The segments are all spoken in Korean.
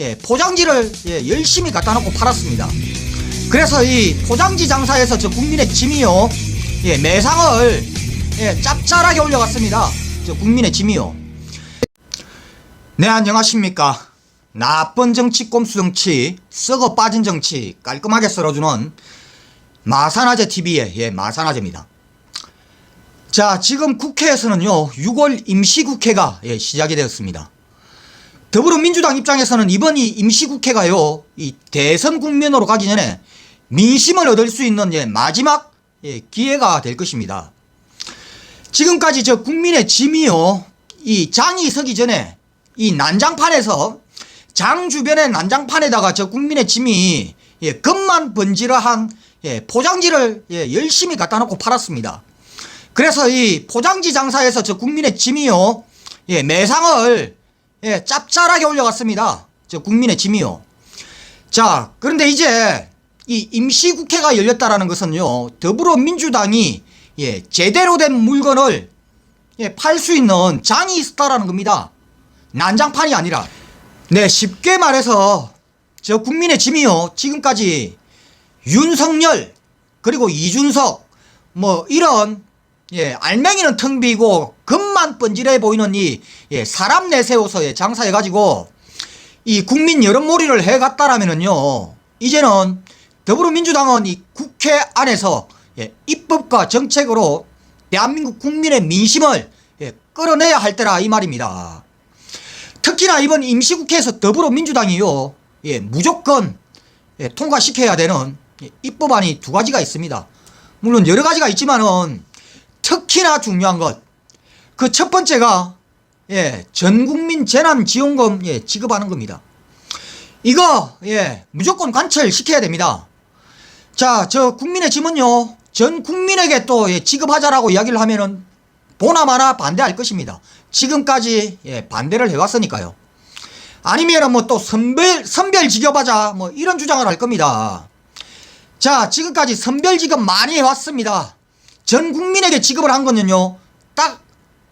예, 포장지를 예, 열심히 갖다 놓고 팔았습니다. 그래서 이 포장지 장사에서 저 국민의 짐이요, 예, 매상을 예, 짭짤하게 올려갔습니다. 저 국민의 짐이요. 네, 안녕하십니까. 나쁜 정치, 꼼수 정치, 썩어 빠진 정치 깔끔하게 썰어주는 마산아재 TV의 예, 마산아재입니다. 자, 지금 국회에서는요, 6월 임시국회가 예, 시작이 되었습니다. 더불어민주당 입장에서는 이번 이 임시국회가요, 이 대선 국면으로 가기 전에 민심을 얻을 수 있는 예, 마지막 예, 기회가 될 것입니다. 지금까지 저 국민의 짐이요, 이 장이 서기 전에 이 난장판에서 장 주변의 난장판에다가 저 국민의 짐이 예, 금만 번지르한 예, 포장지를 예, 열심히 갖다 놓고 팔았습니다. 그래서 이 포장지 장사에서 저 국민의 짐이요, 예, 매상을 예, 짭짤하게 올려갔습니다. 저 국민의 짐이요. 자, 그런데 이제 이 임시국회가 열렸다라는 것은요, 더불어민주당이 예, 제대로 된 물건을 예, 팔 수 있는 장이 있었다라는 겁니다. 난장판이 아니라. 네, 쉽게 말해서 저 국민의 짐이요, 지금까지 윤석열, 그리고 이준석, 뭐 이런 예, 알맹이는 텅 비고 금만 번지르해 보이는 이 예, 사람 내세워서 예, 장사해 가지고 이 국민 여론몰이를 해 갔다라면은요. 이제는 더불어민주당은 이 국회 안에서 예, 입법과 정책으로 대한민국 국민의 민심을 예, 끌어내야 할 때라 이 말입니다. 특히나 이번 임시국회에서 더불어민주당이요. 예, 무조건 예, 통과시켜야 되는 예, 입법안이 두 가지가 있습니다. 물론 여러 가지가 있지만은 특히나 중요한 것. 그 첫 번째가 예, 전 국민 재난 지원금 예, 지급하는 겁니다. 이거 예, 무조건 관철시켜야 됩니다. 자, 저 국민의 짐은요. 전 국민에게 또 예, 지급하자라고 이야기를 하면은 보나마나 반대할 것입니다. 지금까지 예, 반대를 해 왔으니까요. 아니면은 뭐 또 선별 선별 지급하자 뭐 이런 주장을 할 겁니다. 자, 지금까지 선별 지급 많이 해 왔습니다. 전 국민에게 지급을 한 거는요, 딱,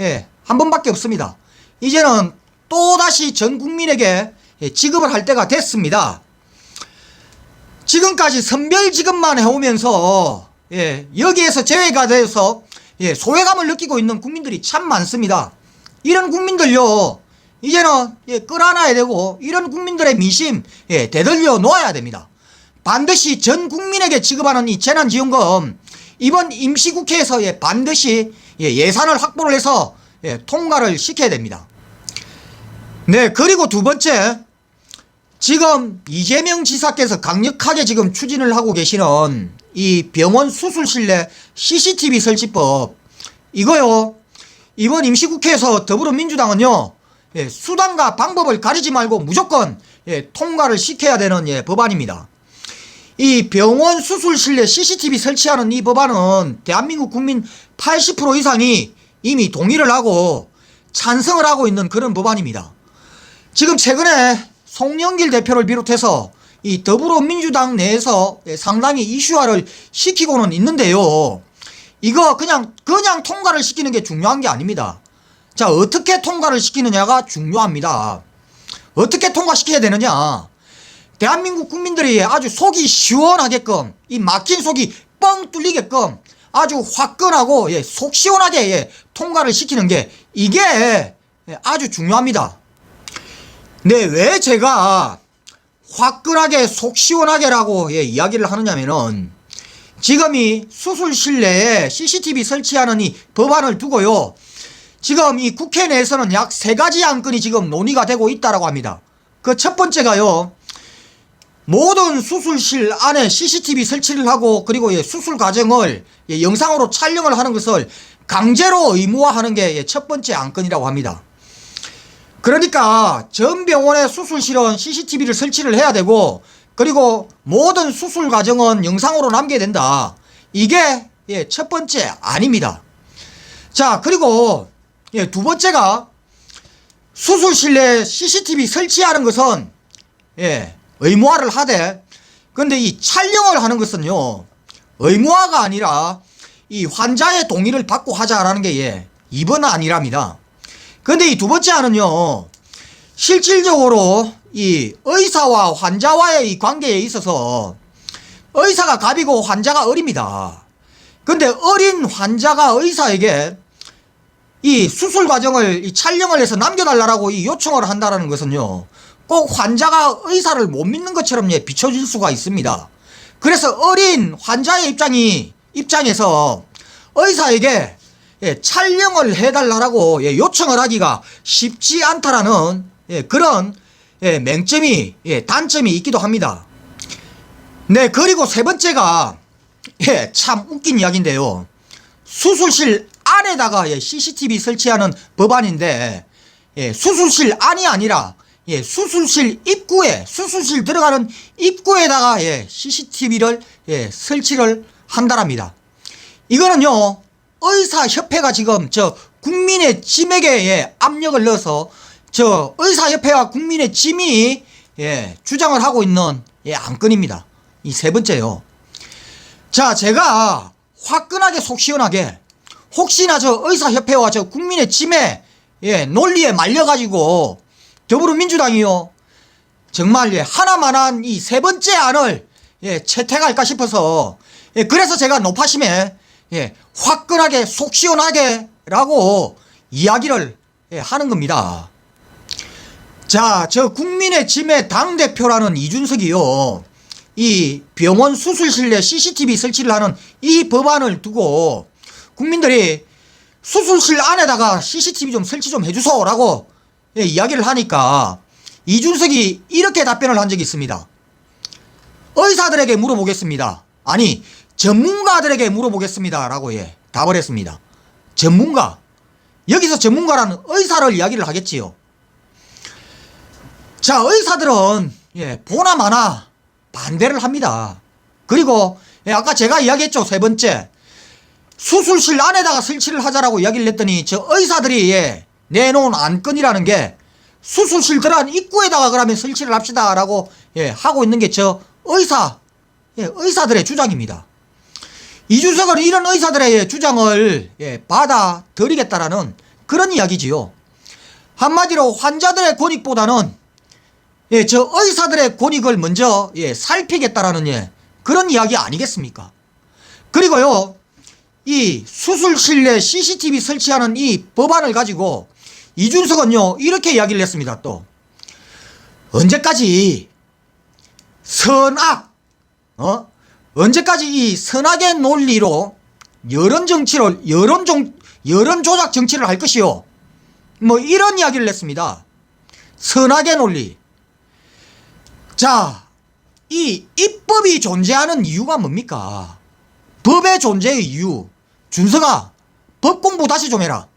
예, 한 번밖에 없습니다. 이제는 또다시 전 국민에게 예, 지급을 할 때가 됐습니다. 지금까지 선별 지급만 해오면서, 예, 여기에서 제외가 돼서, 예, 소외감을 느끼고 있는 국민들이 참 많습니다. 이런 국민들요, 이제는, 예, 끌어안아야 되고, 이런 국민들의 민심, 예, 되돌려 놓아야 됩니다. 반드시 전 국민에게 지급하는 이 재난지원금, 이번 임시국회에서 예, 반드시 예, 예산을 확보를 해서 예, 통과를 시켜야 됩니다. 네, 그리고 두 번째, 지금 이재명 지사께서 강력하게 지금 추진을 하고 계시는 이 병원 수술실 내 CCTV 설치법, 이거요, 이번 임시국회에서 더불어민주당은요, 예, 수단과 방법을 가리지 말고 무조건 예, 통과를 시켜야 되는 예, 법안입니다. 이 병원 수술실내 CCTV 설치하는 이 법안은 대한민국 국민 80% 이상이 이미 동의를 하고 찬성을 하고 있는 그런 법안입니다. 지금 최근에 송영길 대표를 비롯해서 이 더불어민주당 내에서 상당히 이슈화를 시키고는 있는데요. 이거 그냥 그냥 통과를 시키는 게 중요한 게 아닙니다. 자, 어떻게 통과를 시키느냐가 중요합니다. 어떻게 통과시켜야 되느냐? 대한민국 국민들이 아주 속이 시원하게끔 이 막힌 속이 뻥 뚫리게끔 아주 화끈하고 예, 속 시원하게 예, 통과를 시키는 게 이게 예, 아주 중요합니다. 네, 왜 제가 화끈하게 속 시원하게라고 예, 이야기를 하느냐면은 지금 이 수술실 내에 CCTV 설치하는 이 법안을 두고요. 지금 이 국회 내에서는 약 세 가지 안건이 지금 논의가 되고 있다라고 합니다. 그 첫 번째가요. 모든 수술실 안에 CCTV 설치를 하고 그리고 예, 수술 과정을 예, 영상으로 촬영을 하는 것을 강제로 의무화하는 게 첫 번째 안건이라고 합니다. 그러니까 전 병원의 수술실은 CCTV를 설치를 해야 되고 그리고 모든 수술 과정은 영상으로 남겨야 된다. 이게 예, 첫 번째 아닙니다. 자 그리고 예, 두 번째가 수술실 내 CCTV 설치하는 것은 예, 의무화를 하되 근데 이 촬영을 하는 것은요 의무화가 아니라 이 환자의 동의를 받고 하자라는 게 예, 2번 아니랍니다. 근데 이 두 번째 안은요 실질적으로 이 의사와 환자와의 이 관계에 있어서 의사가 갑이고 환자가 을입니다. 근데 어린 환자가 의사에게 이 수술 과정을 이 촬영을 해서 남겨달라고 이 요청을 한다라는 것은요. 꼭 환자가 의사를 못 믿는 것처럼 예, 비춰질 수가 있습니다. 그래서 어린 환자의 입장이 입장에서 의사에게 예, 촬영을 해달라고 예, 요청을 하기가 쉽지 않다라는 예, 그런 예, 맹점이 예, 단점이 있기도 합니다. 네 그리고 세 번째가 예, 참 웃긴 이야기인데요. 수술실 안에다가 예, CCTV 설치하는 법안인데 예, 수술실 안이 아니라 예, 수술실 입구에 수술실 들어가는 입구에다가 예, CCTV를 예, 설치를 한다랍니다. 이거는요 의사 협회가 지금 저 국민의 짐에게 예, 압력을 넣어서 저 의사 협회와 국민의 짐이 예, 주장을 하고 있는 예, 안건입니다. 이 세 번째요. 자, 제가 화끈하게 속 시원하게 혹시나 저 의사협회와 저 국민의 짐에 예, 논리에 말려가지고 더불어민주당이요. 정말 예, 하나만한 이 세 번째 안을 예, 채택할까 싶어서 예, 그래서 제가 높아심에 예, 화끈하게 속 시원하게라고 이야기를 예, 하는 겁니다. 자, 저 국민의 짐의 당 대표라는 이준석이요. 이 병원 수술실에 CCTV 설치를 하는 이 법안을 두고 국민들이 수술실 안에다가 CCTV 좀 설치 좀 해주소라고 예, 이야기를 하니까 이준석이 이렇게 답변을 한 적이 있습니다. 의사들에게 물어보겠습니다. 아니, 전문가들에게 물어보겠습니다. 라고 예, 답을 했습니다. 전문가. 여기서 전문가라는 의사를 이야기를 하겠지요. 자, 의사들은 예, 보나 마나 반대를 합니다. 그리고 예, 아까 제가 이야기했죠. 세 번째. 수술실 안에다가 설치를 하자라고 이야기를 했더니 저 의사들이 예, 내놓은 안건이라는 게 수술실 들어간 입구에다가 그러면 설치를 합시다라고 예, 하고 있는 게 저 의사 예, 의사들의 주장입니다. 이준석은 이런 의사들의 주장을 예, 받아들이겠다라는 그런 이야기지요. 한마디로 환자들의 권익보다는 예, 저 의사들의 권익을 먼저 예, 살피겠다라는 예, 그런 이야기 아니겠습니까? 그리고요, 이 수술실 내 CCTV 설치하는 이 법안을 가지고 이준석은요, 이렇게 이야기를 했습니다, 또. 언제까지 선악, 어? 언제까지 이 선악의 논리로 여론 정치를, 여론 정, 여론 조작 정치를 할 것이요? 뭐 이런 이야기를 했습니다. 선악의 논리. 자, 이 입법이 존재하는 이유가 뭡니까? 법의 존재의 이유. 준서가 법 공부 다시 좀 해라.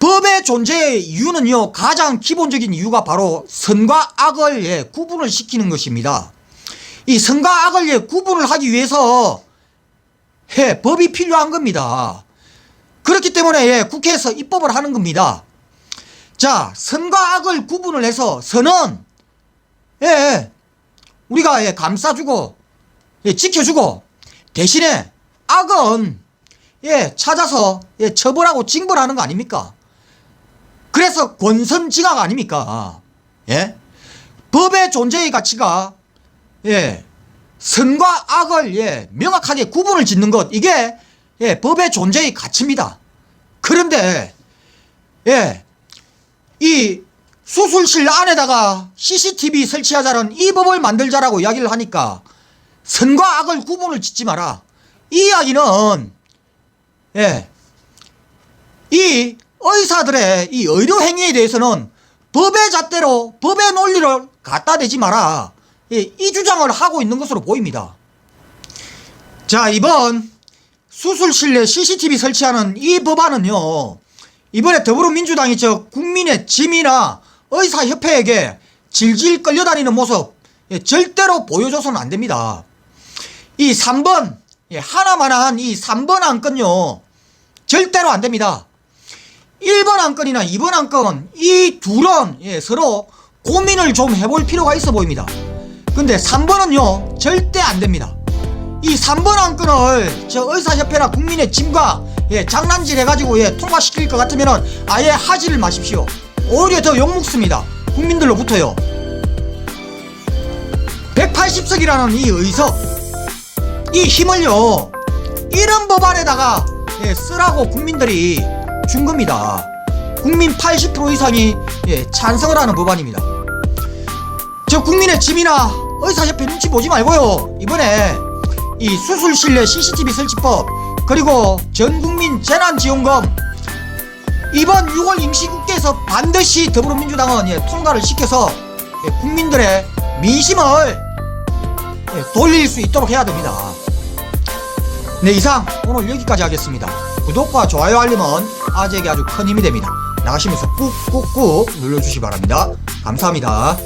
법의 존재의 이유는요, 가장 기본적인 이유가 바로 선과 악을 예, 구분을 시키는 것입니다. 이 선과 악을 예, 구분을 하기 위해서 예, 법이 필요한 겁니다. 그렇기 때문에 예, 국회에서 입법을 하는 겁니다. 자, 선과 악을 구분을 해서 선은 예, 우리가 예, 감싸주고 예, 지켜주고 대신에 악은 예, 찾아서 예, 처벌하고 징벌하는 거 아닙니까? 그래서 권선징악 아닙니까? 예? 법의 존재의 가치가 예, 선과 악을 예, 명확하게 구분을 짓는 것 이게 예, 법의 존재의 가치입니다. 그런데 예, 이 수술실 안에다가 CCTV 설치하자는 이 법을 만들자라고 이야기를 하니까 선과 악을 구분을 짓지 마라. 이 이야기는 예, 이 의사들의 이 의료 행위에 대해서는 법의 잣대로 법의 논리를 갖다 대지 마라. 예, 이 주장을 하고 있는 것으로 보입니다. 자, 이번 수술실 내 CCTV 설치하는 이 법안은요, 이번에 더불어민주당이 저 국민의 짐이나 의사협회에게 질질 끌려다니는 모습, 예, 절대로 보여줘서는 안 됩니다. 이 3번, 예, 하나만한 이 3번 안건요, 절대로 안 됩니다. 1번 안건이나 2번 안건, 이 둘은 예, 서로 고민을 좀 해볼 필요가 있어 보입니다. 근데 3번은요, 절대 안 됩니다. 이 3번 안건을 저 의사협회나 국민의 짐과 예, 장난질 해가지고 예, 통과시킬 것 같으면은 아예 하지를 마십시오. 오히려 더 욕먹습니다. 국민들로부터요. 180석이라는 이 의석 이 힘을요 이런 법안에다가 예, 쓰라고 국민들이 준 겁니다. 국민 80% 이상이 예, 찬성을 하는 법안입니다. 저 국민의 짐이나 의사협회 눈치 보지 말고요 이번에 이 수술실내 CCTV 설치법 그리고 전국민 재난지원금 이번 6월 임시국회에서 반드시 더불어민주당은 예, 통과를 시켜서 예, 국민들의 민심을 예, 돌릴 수 있도록 해야 됩니다. 네 이상 오늘 여기까지 하겠습니다. 구독과 좋아요 알림은 아재에게 아주 큰 힘이 됩니다. 나가시면서 꾹꾹꾹 눌러주시 기 바랍니다. 감사합니다.